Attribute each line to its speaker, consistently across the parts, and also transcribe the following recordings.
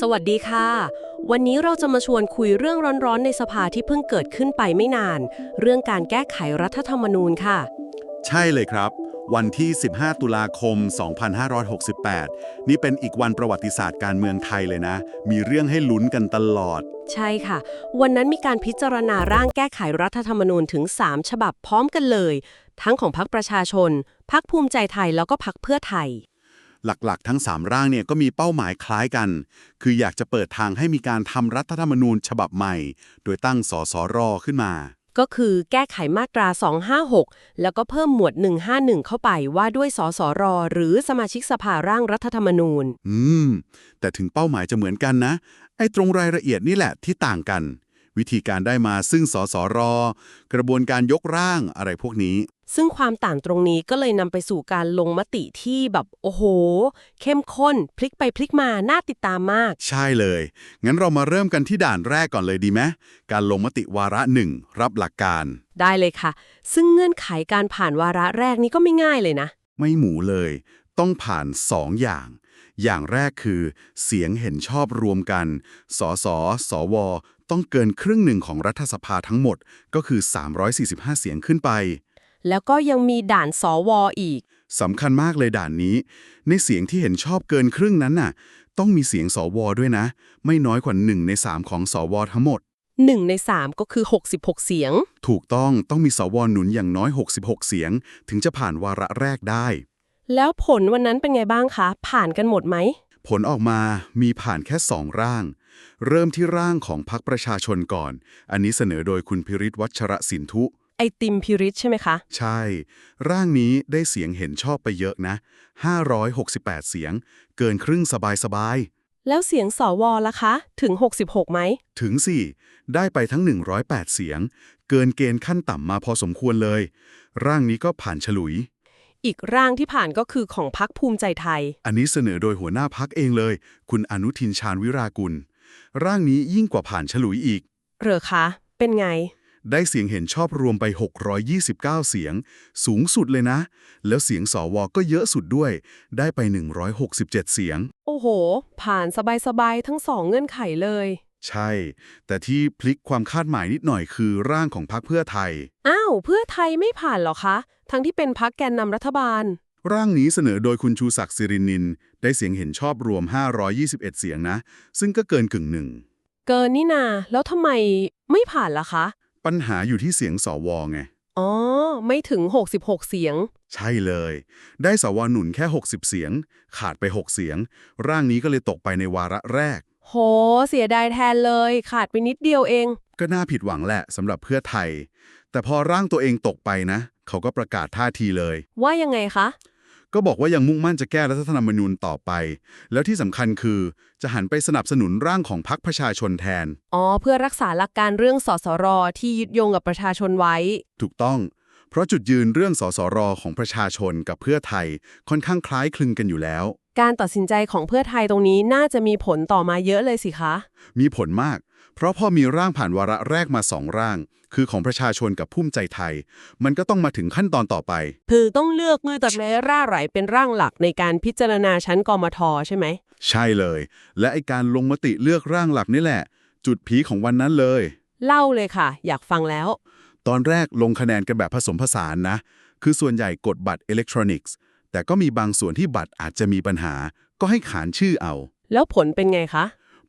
Speaker 1: สวัสดีค่ะ วันนี้เราจะมาชวนคุยเรื่องร้อนๆ ในสภาที่เพิ่งเกิดขึ้นไปไม่นาน เรื่องการแก้ไขรัฐธรรมนูญค่ะ
Speaker 2: ใช่เลยครับ วันที่ 15 ตุลาคม 2568 นี่เป็นอีกวันประวัติศาสตร์การเมืองไทยเลยนะ มีเรื่องให้ลุ้นกันตลอด
Speaker 1: ใช่ค่ะ วันนั้นมีการพิจารณาร่างแก้ไขรัฐธรรมนูญถึง 3 ฉบับพร้อมกันเลย ทั้งของพรรคประชาชนพรรคภูมิใจไทยแล้วก็พรรคเพื่อไทย
Speaker 2: หลักๆ ทั้ง 3 ร่างเนี่ยก็มีเป้าหมายคล้ายกัน คืออยากจะเปิดทางให้มีการทำรัฐธรรมนูญฉบับใหม่ โดยตั้งสสรขึ้นมา
Speaker 1: ก็คือแก้ไขมาตรา 256 แล้วก็เพิ่มหมวด 151 เข้าไปว่าด้วยสสรหรือสมาชิกสภาร่างรัฐธรรมนูญ
Speaker 2: อืม แต่ถึงเป้าหมายจะเหมือนกันนะ ไอ้ตรงรายละเอียดนี่แหละที่ต่างกัน วิธีการได้มาซึ่งสสร กระบวนการยกร่างอะไรพวกนี้
Speaker 1: ซึ่งความต่างตรงนี้ก็เลยนำไปสู่การลงมติที่แบบโอ้โห เข้มข้น พลิกไปพลิกมาน่าติดตามมาก
Speaker 2: ใช่เลย งั้นเรามาเริ่มกันที่ด่านแรกก่อนเลยดีไหมการลงมติวาระหนึ่งรับหลักการ
Speaker 1: ได้เลยค่ะ ซึ่งเงื่อนไขการผ่านวาระแรกนี้ก็ไม่ง่ายเลยนะ
Speaker 2: ไม่หมูเลย ต้องผ่านสองอย่างอย่างแรกคือ เสียงเห็นชอบรวมกัน สส สว ต้องเกินครึ่งหนึ่งของรัฐสภาทั้งหมดก็คือ 345 เสียงขึ้นไป
Speaker 1: แล้วก็ยังมีด่านสวอีก
Speaker 2: สำคัญมากเลยด่านนี้ ในเสียงที่เห็นชอบเกินครึ่งนั้นน่ะ ต้องมีเสียงสวด้วยนะ ไม่น้อยกว่า 1 ใน 3 ของสวทั้งหมด
Speaker 1: 1 ใน 3 ก็คือ 66 เสียง
Speaker 2: ถูกต้องต้องมีสวหนุนอย่างน้อย 66 เสียง ถึงจะผ่านวาระแรกได้
Speaker 1: แล้วผลวันนั้นเป็นไงบ้างคะ ผ่านกันหมดไหม
Speaker 2: ผลออกมามีผ่านแค่สองร่าง เริ่มที่ร่างของพรรคประชาชนก่อน อันนี้เสนอโดยคุณพิริศวัชระสินทุ
Speaker 1: ไอติมพิริชใช่ไหมคะ
Speaker 2: ใช่ ร่างนี้ได้เสียงเห็นชอบไปเยอะนะ 568 เสียง เกินครึ่งสบาย
Speaker 1: แล้วเสียงสวล่ะคะ ถึง 66ไหม
Speaker 2: ๆถึงสิได้ไปทั้ง 108 เสียง เกินเกณฑ์ขั้นต่ำมาพอสมควรเลย ร่างนี้ก็ผ่านฉลุย
Speaker 1: อีกร่างที่ผ่านก็คือของพรรคภูมิใจไทย
Speaker 2: อันนี้เสนอโดยหัวหน้าพักเองเลย คุณอนุทินชาญวิรากุล ร่างนี้ยิ่งกว่าผ่านฉลุยอีก
Speaker 1: เหรอคะ เป็นไง
Speaker 2: ได้เสียงเห็นชอบรวมไป 629 เสียง สูงสุดเลยนะ แล้วเสียงสวก็เยอะสุดด้วย ได้ไป 167 เสียง
Speaker 1: โอ้โห ผ่านสบายๆทั้งสองเงื่อนไขเลย
Speaker 2: ใช่ แต่ที่พลิกความคาดหมายนิดหน่อยคือร่างของพรรคเพื่อไทย
Speaker 1: อ้าว เพื่อไทยไม่ผ่านเหรอคะ ทั้งที่เป็นพรรคแกนนำรัฐบาล
Speaker 2: ร่างนี้เสนอโดยคุณชูศักดิ์สิรินิน ได้เสียงเห็นชอบรวม 521 เสียงนะ ซึ่งก็เกินกึ่งหนึ่ง
Speaker 1: เกินนี่นา แล้วทำไมไม่ผ่านล่ะคะ
Speaker 2: ปัญหาอยู่ที่เสียงสวไง
Speaker 1: อ๋อ ไม่ถึง 66 เสียง
Speaker 2: ใช่เลย ได้สวหนุนแค่ 60 เสียง ขาดไป 6 เสียง ร่างนี้ก็เลยตกไปในวาระแรก
Speaker 1: โห เสียดายแทนเลย ขาดไปนิดเดียวเอง
Speaker 2: ก็น่าผิดหวังแหละสำหรับเพื่อไทย แต่พอร่างตัวเองตกไปนะ เขาก็ประกาศท่าทีเลย
Speaker 1: ว่ายังไงคะ
Speaker 2: ก็บอกว่ายังมุ่งมั่นจะแก้รัฐธรรมนูญต่อไป แล้วที่สำคัญคือจะหันไปสนับสนุนร่างของพรรคประชาชนแทน
Speaker 1: อ๋อ เพื่อรักษาหลักการเรื่องสสรที่ยึดโยงกับประชาชนไว้
Speaker 2: ถูกต้อง เพราะจุดยืนเรื่องสสรของประชาชนกับเพื่อไทยค่อนข้างคล้ายคลึงกันอยู่แล้ว
Speaker 1: การตัดสินใจของเพื่อไทยตรงนี้น่าจะมีผลต่อมาเยอะเลยสิคะ
Speaker 2: มีผลมาก เพราะพอมีร่างผ่านวาระแรกมาสองร่าง คือของประชาชนกับภูมิใจไทย มันก็ต้องมาถึงขั้นตอนต่อไป
Speaker 1: คือต้องเลือกมือตัดแม้ร่าไหลเป็นร่างหลักในการพิจารณาชั้นกมทใช่ไหม
Speaker 2: ใช่เลย และไอการลงมติเลือกร่างหลักนี่แหละ จุดพีคของวันนั้นเลย
Speaker 1: เล่าเลยค่ะ อยากฟังแล้ว
Speaker 2: ตอนแรกลงคะแนนกันแบบผสมผสานนะ คือส่วนใหญ่กดบัตรอิเล็กทรอนิกส์ แต่ก็มีบางส่วนที่บัตรอาจจะมีปัญหา ก็ให้ขานชื่อเอา
Speaker 1: แล้วผลเป็นไงคะ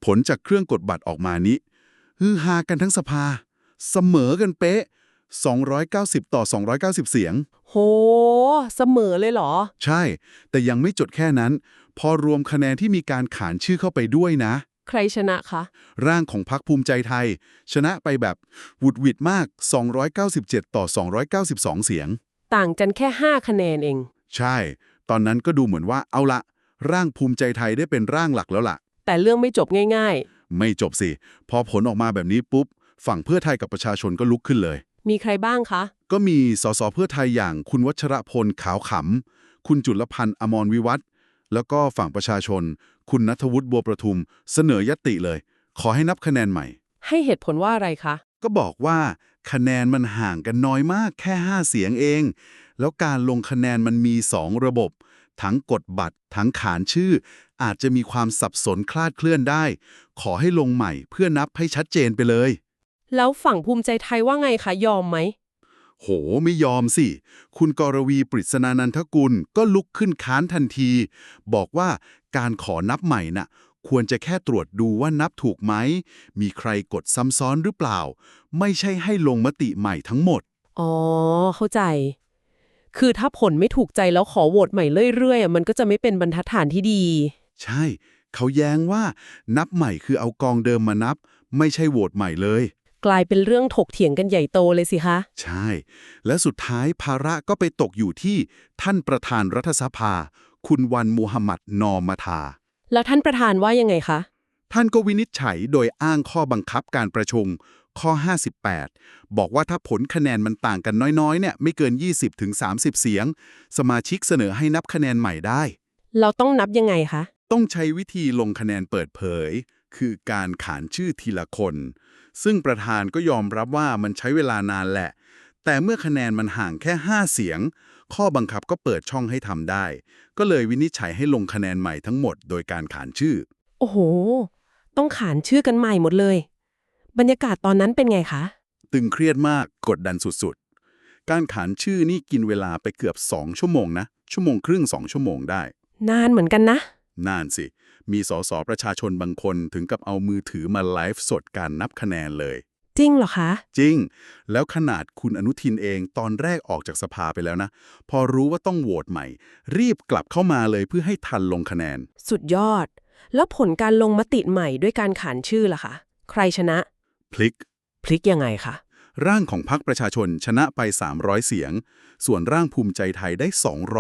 Speaker 2: ผลจากเครื่องกดบัตรออกมานี้ฮือฮากันทั้งสภา เสมอกันเป๊ะ 290 ต่อ 290 เสียง
Speaker 1: โห เสมอเลยเหรอ
Speaker 2: ใช่ แต่ยังไม่จดแค่นั้น พอรวมคะแนนที่มีการขานชื่อเข้าไปด้วยนะ
Speaker 1: ใครชนะคะ
Speaker 2: ร่างของพรรคภูมิใจไทย ชนะไปแบบหวุดหวิดมาก 297 ต่อ 292 เสียง
Speaker 1: ต่างกันแค่ 5 คะแนนเอง
Speaker 2: ใช่ ตอนนั้นก็ดูเหมือนว่าเอาละ ร่างภูมิใจไทยได้เป็นร่างหลักแล้วล่ะ
Speaker 1: แต่เรื่องไม่จบง่าย
Speaker 2: ไม่จบสิ พอผลออกมาแบบนี้ปุ๊บ ฝั่งเพื่อไทยกับประชาชนก็ลุกขึ้นเลย
Speaker 1: ๆมีใครบ้างคะ
Speaker 2: ก็มีสสเพื่อไทยอย่างคุณวัชรพลขาวขำ คุณจุลพันธ์อมรวิวัฒน์แล้วก็ฝั่งประชาชน คุณนัทวุฒิบัวประทุม เสนอยติเลย ขอให้นับคะแนนใหม่
Speaker 1: ให้เหตุผลว่าอะไรคะ
Speaker 2: ก็บอกว่าคะแนนมันห่างกันน้อยมากแค่ 5 เสียงเอง แล้วการลงคะแนนมันมี 2 ระบบ ทั้งกดบัตร ทั้งขานชื่อ อาจจะมีความสับสนคลาดเคลื่อนได้ ขอให้ลงใหม่เพื่อนับให้ชัดเจนไปเลย
Speaker 1: แล้วฝั่งภูมิใจไทยว่าไงคะ ยอมไหม
Speaker 2: โห ไม่ยอมสิ คุณกรวีปริศนานันทกุลก็ลุกขึ้นค้านทันที บอกว่าการขอนับใหม่น่ะ ควรจะแค่ตรวจดูว่านับถูกไหม มีใครกดซ้ำซ้อนหรือเปล่า ไม่ใช่ให้ลงมติใหม่ทั้งหมด
Speaker 1: อ๋อ เข้าใจ คือถ้าผลไม่ถูกใจแล้วขอโหวตใหม่เรื่อยๆอะมันก็จะไม่เป็นบรรทัดฐานที่ดี
Speaker 2: ใช่ เขาแย้งว่า นับใหม่คือเอากองเดิมมานับ ไม่ใช่โหวตใหม่เลย
Speaker 1: กลายเป็นเรื่องถกเถียงกันใหญ่โตเลยสิคะ
Speaker 2: ใช่ และสุดท้ายภาระก็ไปตกอยู่ที่ท่านประธานรัฐสภา คุณวันมูฮัมหมัดนอมาทา
Speaker 1: แล้วท่านประธานว่ายังไงคะ
Speaker 2: ท่านก็วินิจฉัยโดยอ้างข้อบังคับการประชุมข้อ 58 บอกว่าถ้าผลคะแนนมันต่างกันน้อยๆ เนี่ยไม่เกิน 20-30 เสียง สมาชิกเสนอให้นับคะแนนใหม่ได้
Speaker 1: เราต้องนับยังไงคะ
Speaker 2: ต้องใช้วิธีลงคะแนนเปิดเผย คือการขานชื่อทีละคน ซึ่งประธานก็ยอมรับว่ามันใช้เวลานานแหละ แต่เมื่อคะแนนมันห่างแค่ 5 เสียง ข้อบังคับก็เปิดช่องให้ทำได้ ก็เลยวินิจฉัยให้ลงคะแนนใหม่ทั้งหมดโดยการขานชื่อ
Speaker 1: โอ้โห ต้องขานชื่อกันใหม่หมดเลย บรรยากาศตอนนั้นเป็นไงคะ
Speaker 2: ตึงเครียดมากกดดันสุดๆ การขานชื่อนี่กินเวลาไปเกือบ 2 ชั่วโมงนะ ชั่วโมงครึ่ง 2 ชั่วโมงได้
Speaker 1: นานเหมือนกันนะ
Speaker 2: นานสิ มีสสประชาชนบางคนถึงกับเอามือถือมาไลฟ์สดการนับคะแนนเลย
Speaker 1: จริงเหรอคะ
Speaker 2: จริง แล้วขนาดคุณอนุทินเองตอนแรกออกจากสภาไปแล้วนะ พอรู้ว่าต้องโหวตใหม่ รีบกลับเข้ามาเลยเพื่อให้ทันลงคะแนน
Speaker 1: สุดยอด แล้วผลการลงมติใหม่ด้วยการขานชื่อล่ะคะ ใครชนะ
Speaker 2: พลิก
Speaker 1: พลิกยังไงคะ
Speaker 2: ร่างของพรรคประชาชนชนะไป 300 เสียง ส่วนร่างภูมิใจไทยได้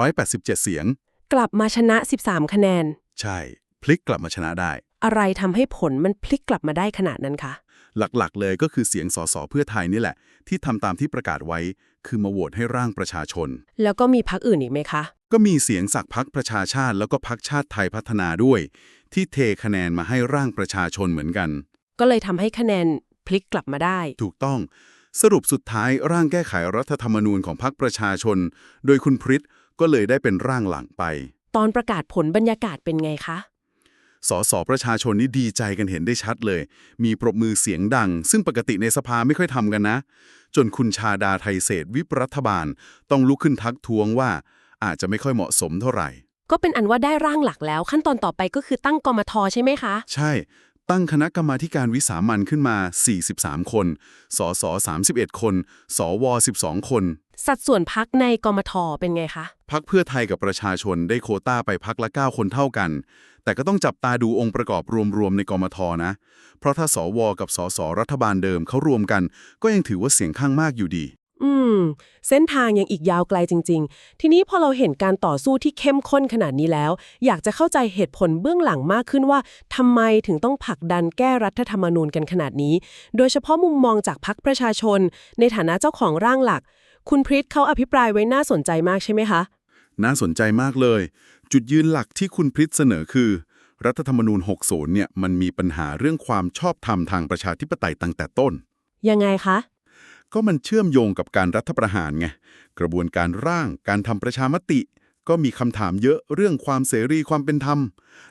Speaker 2: 287 เสียง
Speaker 1: กลับมาชนะ 13 คะแนน
Speaker 2: ใช่ พลิกกลับมาชนะได้
Speaker 1: อะไรทำให้ผลมันพลิกกลับมาได้ขนาดนั้นคะ
Speaker 2: หลักๆ เลยก็คือเสียงสสเพื่อไทยนี่แหละ ที่ทำตามที่ประกาศไว้ คือมาโหวตให้ร่างประชาชน
Speaker 1: แล้วก็มีพักอื่นอีกไหมคะ
Speaker 2: ก็มีเสียงจากพักประชาชาติ แล้วก็พักชาติไทยพัฒนาด้วย ที่เทคะแนนมาให้ร่างประชาชนเหมือนกัน
Speaker 1: ก็เลยทำให้คะแนนพลิกกลับมาได้
Speaker 2: ถูกต้อง สรุปสุดท้ายร่างแก้ไขรัฐธรรมนูญของพรรคประชาชน โดยคุณพริตก็เลยได้เป็นร่างหลังไป
Speaker 1: ตอนประกาศผลบรรยากาศเป็นไงคะ
Speaker 2: สสประชาชนนี่ดีใจกันเห็นได้ชัดเลย มีปรบมือเสียงดัง ซึ่งปกติในสภาไม่ค่อยทำกันนะ จนคุณชาดาไทยเศรษฐ์วิปรัฐบาล ต้องลุกขึ้นทักท้วงว่า อาจจะไม่ค่อยเหมาะสมเท่าไหร่
Speaker 1: ก็เป็นอันว่าได้ร่างหลักแล้ว ขั้นตอนต่อไปก็คือตั้งกมทใช่ไหมคะ
Speaker 2: ใช่ ตั้งคณะกรรมาธิการวิสามันขึ้นมา 43 คน สส31 คน สว 12 คน
Speaker 1: สัดส่วนพักในกมทเป็นไงคะ
Speaker 2: พักเพื่อไทยกับประชาชนได้โควต้าไปพักละ 9 คนเท่ากัน แต่ก็ต้องจับตาดูองค์ประกอบรวมๆในกมทนะ เพราะถ้าสว กับสสรัฐบาลเดิมเขารวมกัน ก็ยังถือว่าเสียงข้างมากอยู่ดี
Speaker 1: อืม เส้นทางยังอีกยาวไกลจริง ๆ ทีนี้พอเราเห็นการต่อสู้ที่เข้มข้นขนาดนี้แล้ว อยากจะเข้าใจเหตุผลเบื้องหลังมากขึ้นว่าทำไมถึงต้องผลักดันแก้รัฐธรรมนูญกันขนาดนี้ โดยเฉพาะมุมมองจากพรรคประชาชน ในฐานะเจ้าของร่างหลัก คุณพริตเขาอภิปรายไว้น่าสนใจมากใช่ไหมคะ
Speaker 2: น่าสนใจมากเลย จุดยืนหลักที่คุณพริตเสนอคือ รัฐธรรมนูญ 60 เนี่ยมันมีปัญหาเรื่องความชอบธรรมทางประชาธิปไตยตั้งแต่ต้น
Speaker 1: ยังไงคะ
Speaker 2: ก็มันเชื่อมโยงกับการรัฐประหารไง กระบวนการร่าง การทำประชามติ ก็มีคำถามเยอะเรื่องความเสรีความเป็นธรรม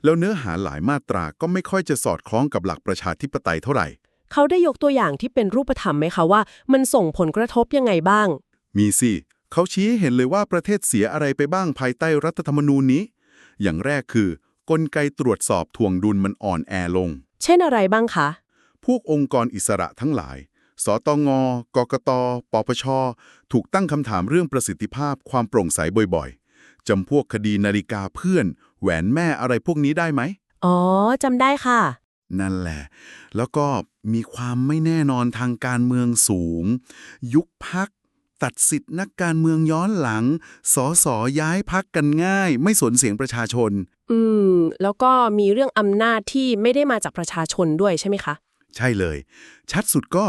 Speaker 2: แล้วเนื้อหาหลายมาตราก็ไม่ค่อยจะสอดคล้องกับหลักประชาธิปไตยเท่าไหร่
Speaker 1: เขาได้ยกตัวอย่างที่เป็นรูปธรรมไหมคะว่า มันส่งผลกระทบยังไงบ้าง
Speaker 2: มีสิ เขาชี้ให้เห็นเลยว่าประเทศเสียอะไรไปบ้างภายใต้รัฐธรรมนูญนี้ อย่างแรกคือกลไกตรวจสอบทวงดุลมันอ่อนแอลง
Speaker 1: เช่นอะไรบ้างคะ
Speaker 2: พวกองค์กรอิสระทั้งหลาย สตงกกต ปปช ถูกตั้งคำถามเรื่องประสิทธิภาพความโปร่งใสบ่อยๆ จำพวกคดีนาฬิกาเพื่อน แหวนแม่อะไรพวกนี้ได้ไหม
Speaker 1: อ๋อ จำได้ค่ะ
Speaker 2: นั่นแหละ แล้วก็มีความไม่แน่นอนทางการเมืองสูง ยุคพัก ตัดสิทธิ์นักการเมืองย้อนหลัง สอสอย้ายพักกันง่าย ไม่สนเสียงประชาชน
Speaker 1: อืม แล้วก็มีเรื่องอำนาจที่ไม่ได้มาจากประชาชนด้วยใช่ไหมคะ
Speaker 2: ใช่เลย ชัดสุดก็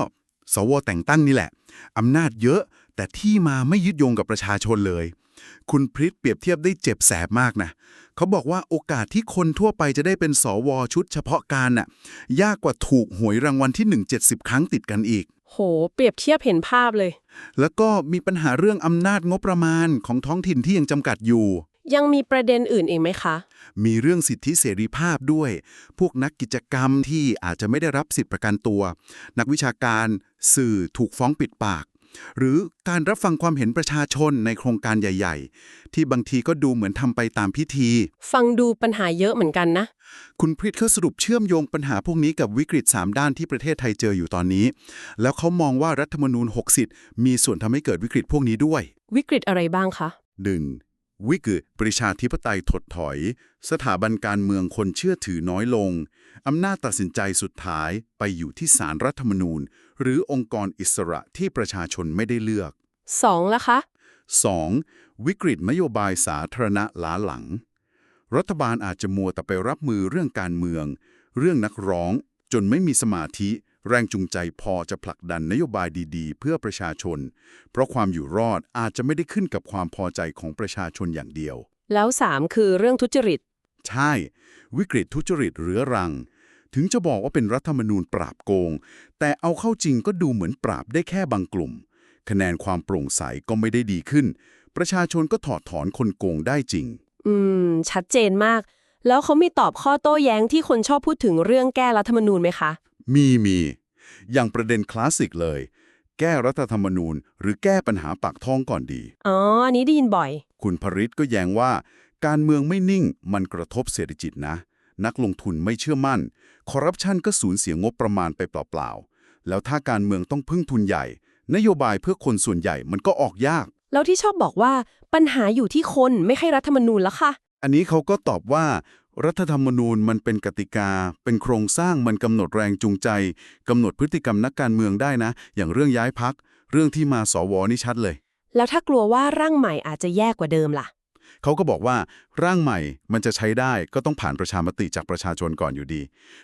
Speaker 2: สวแต่งตั้งนี่แหละ อำนาจเยอะแต่ที่มาไม่ยึดโยงกับประชาชนเลย คุณพริตเปรียบเทียบได้เจ็บแสบมากนะ เขาบอกว่าโอกาสที่คนทั่วไปจะได้เป็นสวชุดเฉพาะการน่ะ ยากกว่าถูกหวยรางวัลที่ 1 70 ครั้งติดกันอีก
Speaker 1: โห เปรียบเทียบเห็นภาพเลย
Speaker 2: แล้วก็มีปัญหาเรื่องอำนาจงบประมาณของท้องถิ่นที่ยังจำกัดอยู่
Speaker 1: ยังมีประเด็นอื่นอีกไหมคะ
Speaker 2: มีเรื่องสิทธิเสรีภาพด้วย พวกนักกิจกรรมที่อาจจะไม่ได้รับสิทธิประกันตัว นักวิชาการสื่อถูกฟ้องปิดปาก หรือการรับฟังความเห็นประชาชนในโครงการใหญ่ ๆ ที่บางทีก็ดูเหมือนทำไปตามพิธี
Speaker 1: ฟังดูปัญหาเยอะเหมือนกันนะ
Speaker 2: คุณพริตเขาสรุปเชื่อมโยงปัญหาพวกนี้กับวิกฤต 3 ด้านที่ประเทศไทยเจออยู่ตอนนี้ แล้วเขามองว่ารัฐธรรมนูญ60มีส่วนทำให้เกิดวิกฤตพวกนี้ด้วย
Speaker 1: วิกฤตอะไรบ้างคะ
Speaker 2: 1. วิกฤตประชาธิปไตยถดถอย สถาบันการเมืองคนเชื่อถือน้อยลง อำนาจตัดสินใจสุดท้ายไปอยู่ที่ศาลรัฐธรรมนูญ หรือองค์กรอิสระที่ประชาชนไม่ได้เลือก
Speaker 1: 2. ละคะ
Speaker 2: 2. วิกฤตนโยบายสาธารณะล้าหลัง รัฐบาลอาจจะมัวแต่ไปรับมือเรื่องการเมือง เรื่องนักร้อง จนไม่มีสมาธิ แรงจูงใจพอจะผลักดันนโยบายดีๆ เพื่อประชาชน เพราะความอยู่รอดอาจจะไม่ได้ขึ้นกับความพอใจของประชาชนอย่างเดียว
Speaker 1: แล้ว 3 คือเรื่องทุจริต
Speaker 2: ใช่ วิกฤตทุจริตเรื้อรัง ถึงจะบอกว่าเป็นรัฐธรรมนูญปราบโกง แต่เอาเข้าจริงก็ดูเหมือนปราบได้แค่บางกลุ่ม คะแนนความโปร่งใสก็ไม่ได้ดีขึ้น ประชาชนก็ถอดถอนคนโกงได้จริง
Speaker 1: อืม ชัดเจนมาก แล้วเขามีตอบข้อโต้แย้งที่คนชอบพูดถึงเรื่องแก้รัฐธรรมนูญไหมคะ
Speaker 2: มีมี อย่างประเด็นคลาสสิกเลย แก้รัฐธรรมนูญ หรือแก้ปัญหาปากท้องก่อนดี
Speaker 1: อ๋อ อันนี้ได้ยินบ่อย
Speaker 2: คุณพริตก็แย้งว่า การเมืองไม่นิ่งมันกระทบเศรษฐกิจนะ นักลงทุนไม่เชื่อมั่น คอร์รัปชันก็สูญเสียงบประมาณไปเปล่าๆ แล้วถ้าการเมืองต้องพึ่งทุนใหญ่ นโยบายเพื่อคนส่วนใหญ่มันก็ออกยาก
Speaker 1: แล้วที่ชอบบอกว่าปัญหาอยู่ที่คนไม่ใช่รัฐธรรมนูญแล้วค่ะ
Speaker 2: อันนี้เขาก็ตอบว่า รัฐธรรมนูญมันเป็นกติกา เป็นโครงสร้างมันกำหนดแรงจูงใจกำหนดพฤติกรรมนักการเมืองได้นะ อย่างเรื่องย้ายพัก เรื่องที่มาสวนี่ชัดเลย
Speaker 1: แล้วถ้ากลัวว่าร่างใหม่อาจจะแย่กว่าเดิมล่ะ
Speaker 2: เขาก็บอกว่าร่างใหม่มันจะใช้ได้ก็ต้องผ่านประชามติจากประชาชนก่อนอยู่ดี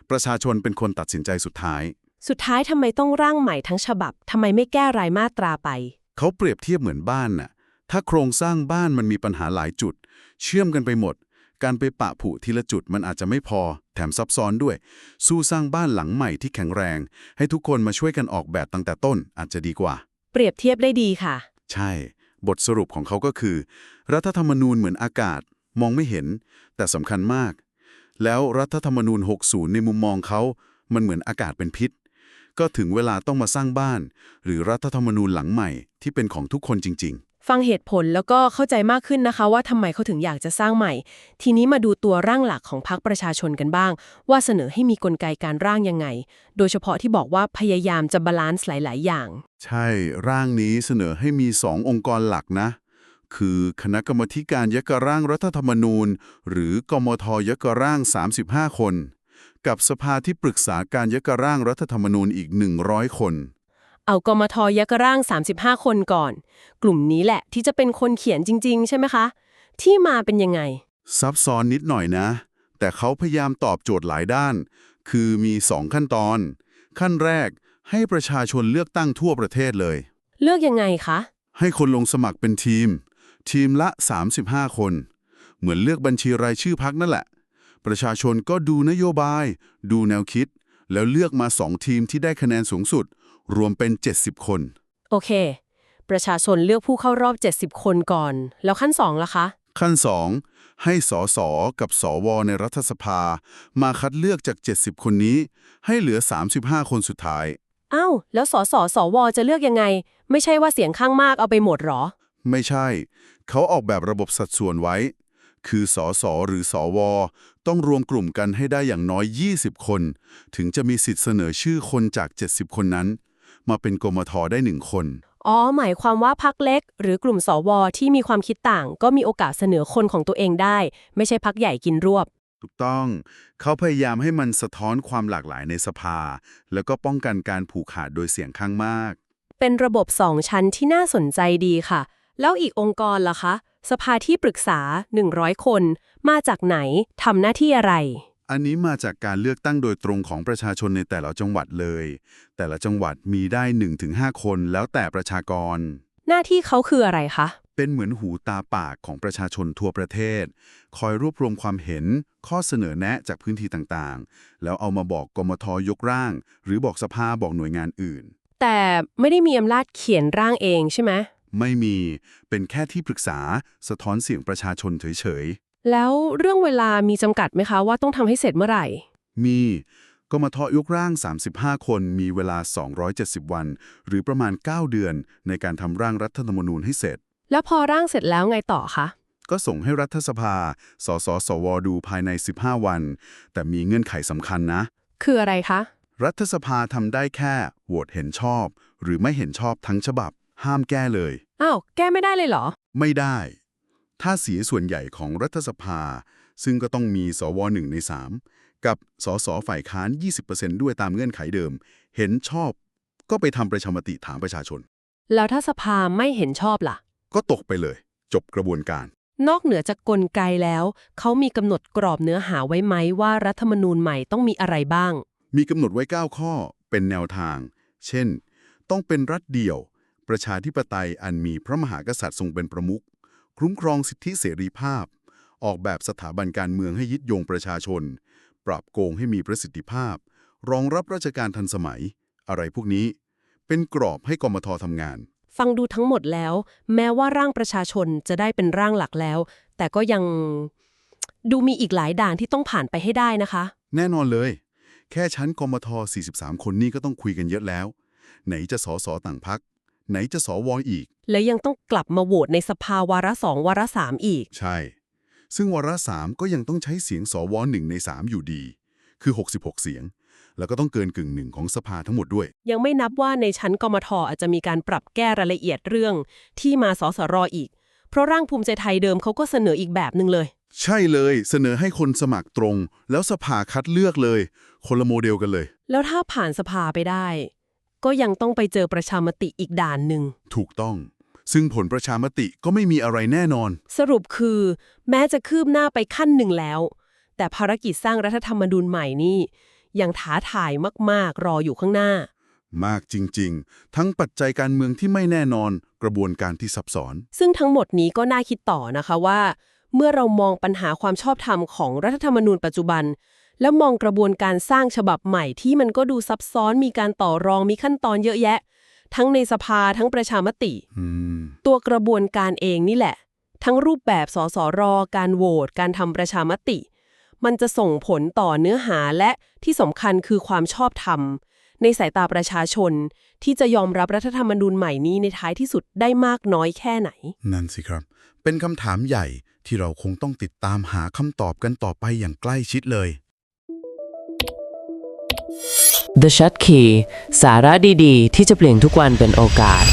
Speaker 2: ประชาชนเป็นคนตัดสินใจสุดท้าย
Speaker 1: สุดท้ายทำไมต้องร่างใหม่ทั้งฉบับทำไมไม่แก้รายมาตราไป
Speaker 2: เขาเปรียบเทียบเหมือนบ้านน่ะถ้าโครงสร้างบ้านมันมีปัญหาหลายจุด เชื่อมกันไปหมด การไปปะผุทีละจุดมันอาจจะไม่พอ แถมซับซ้อนด้วย สู้สร้างบ้านหลังใหม่ที่แข็งแรง ให้ทุกคนมาช่วยกันออกแบบตั้งแต่ต้นอาจจะดีกว่า
Speaker 1: เปรียบเทียบได้ดีค่ะ
Speaker 2: ใช่ บทสรุปของเขาก็คือ รัฐธรรมนูญเหมือนอากาศ มองไม่เห็น แต่สำคัญมาก แล้วรัฐธรรมนูญ 60 ในมุมมองเขามันเหมือนอากาศเป็นพิษ ก็ถึงเวลาต้องมาสร้างบ้าน หรือรัฐธรรมนูญหลังใหม่ที่เป็นของทุกคนจริง
Speaker 1: ฟังเหตุผลแล้วก็เข้าใจมากขึ้นนะคะ ว่าทำไมเขาถึงอยากจะสร้างใหม่ ทีนี้มาดูตัวร่างหลักของพรรคประชาชนกันบ้าง ว่าเสนอให้มีกลไกการร่างยังไง โดยเฉพาะที่บอกว่าพยายามจะบาลานซ์หลาย ๆ อย่าง
Speaker 2: ใช่ร่างนี้เสนอให้มีสององค์กรหลักนะ คือคณะกรรมาธิการยกร่างรัฐธรรมนูญ หรือกมทยกร่าง 35 คน กับสภาที่ปรึกษาการยกร่างรัฐธรรมนูญอีก 100 คน
Speaker 1: เอากมทยกร่าง 35 คนก่อน กลุ่มนี้แหละที่จะเป็นคนเขียนจริง ๆ ใช่ไหมคะ ที่มาเป็นยังไง
Speaker 2: ซับซ้อนนิดหน่อยนะ แต่เขาพยายามตอบโจทย์หลายด้าน คือมี 2 ขั้นตอน ขั้นแรกให้ประชาชนเลือกตั้งทั่วประเทศเลย
Speaker 1: เลือกยังไงคะ
Speaker 2: ให้คนลงสมัครเป็นทีม ทีมละ 35 คน เหมือนเลือกบัญชีรายชื่อพักนั่นแหละ ประชาชนก็ดูนโยบาย ดูแนวคิด แล้วเลือกมา2ทีมที่ได้คะแนนสูงสุด รวมเป็น 70 คน
Speaker 1: โอเค ประชาชนเลือกผู้เข้ารอบ 70 คนก่อน แล้วขั้นสองล่ะคะ
Speaker 2: ขั้น 2 ให้สสกับสวในรัฐสภา มาคัดเลือกจาก 70 คนนี้ ให้เหลือ 35 คนสุดท้าย
Speaker 1: อ้าว แล้วสสสวจะเลือกยังไง ไม่ใช่ว่าเสียงข้างมากเอาไปหมดหรอ
Speaker 2: ไม่ใช่ เขาออกแบบระบบสัดส่วนไว้ คือสสหรือสวต้องรวมกลุ่มกันให้ได้อย่างน้อย 20 คน ถึงจะมีสิทธิ์เสนอชื่อคนจาก 70 คนนั้น มาเป็นกมทได้หนึ่งคน
Speaker 1: อ๋อ หมายความว่าพักเล็ก หรือกลุ่มสวที่มีความคิดต่าง ก็มีโอกาสเสนอคนของตัวเองได้ ไม่ใช่พักใหญ่กินรวบ
Speaker 2: ถูกต้อง เขาพยายามให้มันสะท้อนความหลากหลายในสภา แล้วก็ป้องกันการผูกขาดโดยเสียงข้างมาก
Speaker 1: เป็นระบบสองชั้นที่น่าสนใจดีค่ะ แล้วอีกองค์กรล่ะคะ สภาที่ปรึกษา 100 คน มาจากไหนทำหน้าที่อะไร
Speaker 2: อันนี้มาจากการเลือกตั้งโดยตรงของประชาชนในแต่ละจังหวัดเลย แต่ละจังหวัดมีได้ 1-5 คนแล้วแต่ประชากร
Speaker 1: หน้าที่เขาคืออะไรคะ
Speaker 2: เป็นเหมือนหูตาปากของประชาชนทั่วประเทศ คอยรวบรวมความเห็น ข้อเสนอแนะจากพื้นที่ต่างๆ แล้วเอามาบอกกมทยกร่าง หรือบอกสภาบอกหน่วยงานอื่น
Speaker 1: แต่ไม่ได้มีอำนาจเขียนร่างเองใช่ไหม
Speaker 2: ไม่มีเป็นแค่ที่ปรึกษาสะท้อนเสียงประชาชนเฉย
Speaker 1: แล้วเรื่องเวลามีจำกัดไหมคะว่าต้องทำให้เสร็จเมื่อไหร่
Speaker 2: ๆมีกมทยกร่าง 35 คนมีเวลา 270 วัน หรือประมาณ 9 เดือน ในการทำร่างรัฐธรรมนูญให้เสร็จ
Speaker 1: แล้วพอร่างเสร็จแล้วไงต่อคะ
Speaker 2: ก็ส่งให้รัฐสภา สสสวดูภายใน 15 วัน แต่มีเงื่อนไขสำคัญนะ
Speaker 1: คืออะไรคะ
Speaker 2: รัฐสภาทำได้แค่โหวตเห็นชอบ หรือไม่เห็นชอบทั้งฉบับ ห้ามแก้เลย
Speaker 1: อ้าว แก้ไม่ได้เลยเหรอ
Speaker 2: ไม่ได้ ถ้าเสียส่วนใหญ่ของรัฐสภา ซึ่งก็ต้องมีสว1ใน 3 กับสสฝ่ายค้าน 20%ด้วยตามเงื่อนไขเดิม เห็นชอบก็ไปทำประชามติถามประชาชน
Speaker 1: แล้วถ้าสภาไม่เห็นชอบล่ะ
Speaker 2: ก็ตกไปเลย จบกระบวนการ
Speaker 1: นอกเหนือจากกลไกแล้ว เขามีกำหนดกรอบเนื้อหาไว้ไหมว่ารัฐธรรมนูญใหม่ต้องมีอะไรบ้าง
Speaker 2: มีกำหนดไว้ 9 ข้อ เป็นแนวทาง เช่น ต้องเป็นรัฐเดี่ยว ประชาธิปไตยอันมีพระมหากษัตริย์ทรงเป็นประมุข คุ้มครองสิทธิเสรีภาพ ออกแบบสถาบันการเมืองให้ยึดโยงประชาชน ปราบโกงให้มีประสิทธิภาพ รองรับราชการทันสมัย อะไรพวกนี้ เป็นกรอบให้กมททำงาน
Speaker 1: ฟังดูทั้งหมดแล้ว แม้ว่าร่างประชาชนจะได้เป็นร่างหลักแล้ว แต่ก็ยังดูมีอีกหลายด่านที่ต้องผ่านไปให้ได้นะคะ
Speaker 2: แน่นอนเลย แค่ชั้นกมท 43 คนนี้ก็ต้องคุยกันเยอะแล้ว ไหนจะสสต่างพัก ไหนจะสวอีก
Speaker 1: และยังต้องกลับมาโหวตในสภาวาระสองวาระสามอีก
Speaker 2: ใช่ ซึ่งวาระสามก็ยังต้องใช้เสียงสวหนึ่งใน3อยู่ดี คือ 66 เสียง แล้วก็ต้องเกินกึ่งหนึ่งของสภาทั้งหมดด้วย
Speaker 1: ยังไม่นับว่าในชั้นกมทอาจจะมีการปรับแก้รายละเอียดเรื่อง ที่มาสสรอีก เพราะร่างภูมิใจไทยเดิมเขาก็เสนออีกแบบหนึ่งเลย
Speaker 2: ใช่เลยเสนอให้คนสมัครตรง แล้วสภาคัดเลือกเลย คนละโมเดลกันเลย
Speaker 1: แล้วถ้าผ่านสภาไปได้ ก็ยังต้องไปเจอประชามติอีกด่านหนึ่ง
Speaker 2: ถูกต้อง ซึ่งผลประชามติก็ไม่มีอะไรแน่นอน
Speaker 1: สรุปคือ แม้จะคืบหน้าไปขั้นหนึ่งแล้ว แต่ภารกิจสร้างรัฐธรรมนูญใหม่นี่ยังท้าทายมาก ๆ รออยู่ข้างหน้า
Speaker 2: มากจริง ๆ ทั้งปัจจัยการเมืองที่ไม่แน่นอน กระบวนการที่ซับซ้อน
Speaker 1: ซึ่งทั้งหมดนี้ก็น่าคิดต่อนะคะว่า เมื่อเรามองปัญหาความชอบธรรมของรัฐธรรมนูญปัจจุบัน แล้วมองกระบวนการสร้างฉบับใหม่ที่มันก็ดูซับซ้อนมีการต่อรองมีขั้นตอนเยอะแยะ ทั้งในสภาทั้งประชามติ
Speaker 2: อืม
Speaker 1: ตัวกระบวนการเองนี่แหละ ทั้งรูปแบบสสรการโหวตการทำประชามติ มันจะส่งผลต่อเนื้อหาและที่สำคัญคือความชอบธรรมในสายตาประชาชน ที่จะยอมรับรัฐธรรมนูญใหม่นี้ในท้ายที่สุดได้มากน้อยแค่ไหน
Speaker 2: นั่นสิครับ เป็นคำถามใหญ่ที่เราคงต้องติดตามหาคำตอบกันต่อไปอย่างใกล้ชิดเลย
Speaker 3: The Shut Key สาระดีๆ ที่จะเปลี่ยนทุกวันเป็นโอกาส